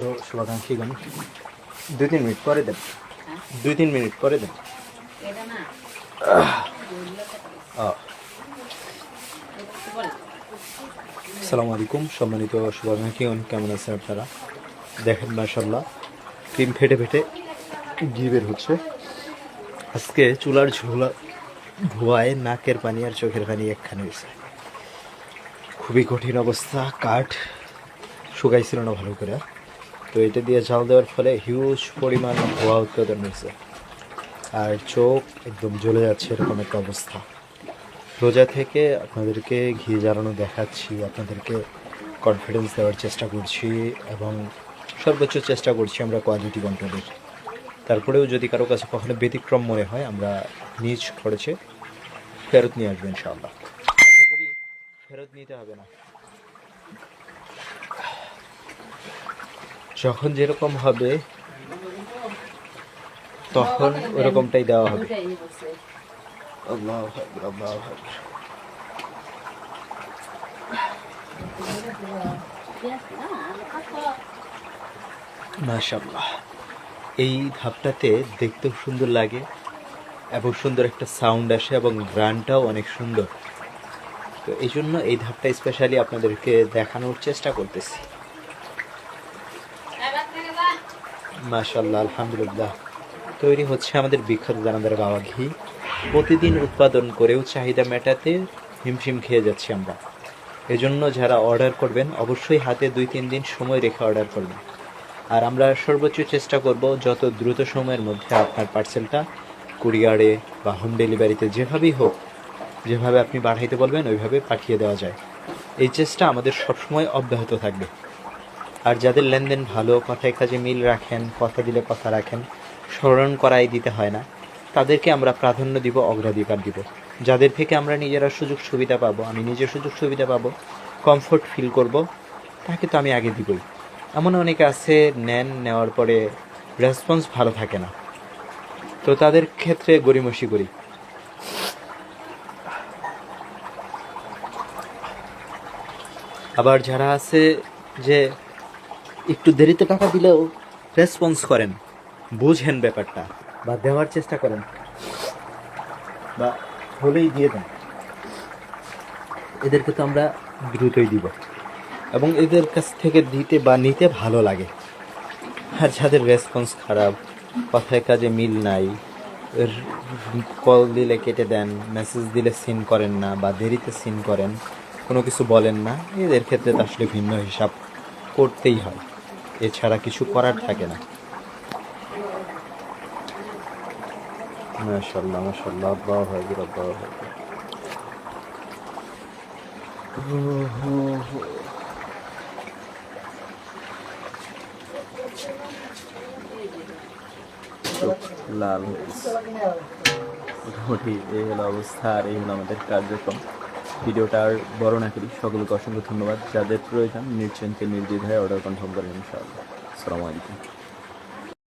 তো শুভাকাঙ্ক্ষীগণ দুই তিন মিনিট পরে দেন। দুই তিন মিনিট পরে দেন। আলাইকুম, সম্মানিত শুভাকাঙ্ক্ষীগণ, কেমন আছেন আপনারা? দেখেন মাসাল্লাহ ক্রিম ফেটে ফেটে ঘি বের হচ্ছে। আজকে চুলার ঝোলা ধোয়ায় নাকের পানি আর চোখের পানি একখানে হয়েছে। খুবই কঠিন অবস্থা, কাঠ শুকাইছিল না ভালো করে। তো এটা দিয়ে জাল দেওয়ার ফলে হিউজ পরিমাণ ধোয়া উৎপাদন হয়েছে। আর চোখ একদম জ্বলে যাচ্ছে এরকম একটা অবস্থা। রোজা থেকে আপনাদেরকে ঘি জ্বালানো দেখাচ্ছি, আপনাদেরকে কনফিডেন্স দেওয়ার চেষ্টা করছি এবং সর্বোচ্চ চেষ্টা করছি আমরা কোয়ালিটি কন্ট্রোলের তারপরেও যদি কারও কাছে কখনো ব্যতিক্রম মনে হয়, আমরা নিজ খরচে ফেরত নিয়ে আসব ইনশাআল্লাহ। আশা করি ফেরত নিতে হবে না। যখন যেরকম হবে, তখন ওরকমটাই দেওয়া হবে। এই ধাপটাতে দেখতেও সুন্দর লাগে এবং সুন্দর একটা সাউন্ড আসে এবং গ্রানটাও অনেক সুন্দর। তো এই জন্য এই ধাপটা স্পেশালি আপনাদেরকে দেখানোর চেষ্টা করতেছি। মাশাল্লাহ আলহামদুলিল্লাহ। তৈরি হচ্ছে আমাদের বিখ্যাত দানাদার গাওয়া ঘি। প্রতিদিন উৎপাদন করেও চাহিদা মেটাতে হিমশিম খেয়ে যাচ্ছি আমরা। এজন্য যারা অর্ডার করবেন, অবশ্যই হাতে দুই তিন দিন সময় রেখে অর্ডার করবেন। আর আমরা সর্বোচ্চ চেষ্টা করব যত দ্রুত সময়ের মধ্যে আপনার পার্সেলটা কুরিয়ারে বা হোম ডেলিভারিতে যেভাবেই হোক, যেভাবে আপনি পাঠাইতে বলবেন, ওইভাবে পাঠিয়ে দেওয়া যায়। এই চেষ্টা আমাদের সবসময় অব্যাহত থাকবে। আর যাদের লেনদেন ভালো, কথায় কাজে মিল রাখেন, কথা দিলে কথা রাখেন, স্মরণ করাই দিতে হয় না, তাদেরকে আমরা প্রাধান্য দিব, অগ্রাধিকার দিব। যাদের থেকে আমরা নিজেরা সুযোগ সুবিধা পাবো, আমি নিজের সুযোগ সুবিধা পাবো কমফোর্ট ফিল করব, তাকে তো আমি আগে দিবই। এমন অনেকে আছে, নেন, নেওয়ার পরে রেসপন্স ভালো থাকে না। তো তাদের ক্ষেত্রে গড়িমসি করি। আবার যারা আছে যে একটু দেরিতে টাকা দিলেও রেসপন্স করেন। বুঝেন ব্যাপারটা। বা দেওয়ার চেষ্টা করেন। বা হলেই দিয়ে দেন। এদেরকে তো আমরা দ্রুতই দিব। এবং এদের কাছ থেকে দিতে বা নিতে ভালো লাগে। আর যাদের রেসপন্স খারাপ কথায় কাজে মিল নাই কল দিলে কেটে দেন মেসেজ দিলে সিন করেন না বা দেরিতে সিন করেন কোনো কিছু বলেন না এদের ক্ষেত্রে তো আসলে ভিন্ন হিসাব করতেই হয়। এছাড়া কিছু করার থাকে না। লাল। এই হলো অবস্থা আর এই হলো আমাদের কার্যক্রম। ভিডিওটা বর্ণনা করি সকলকে অসংখ্য ধন্যবাদ। যাদের প্রয়োজন নিশ্চিন্তে নির্দ্বিধায় অর্ডার কনফার্ম করেন ইনশাআল্লাহ। আসসালামু আলাইকুম।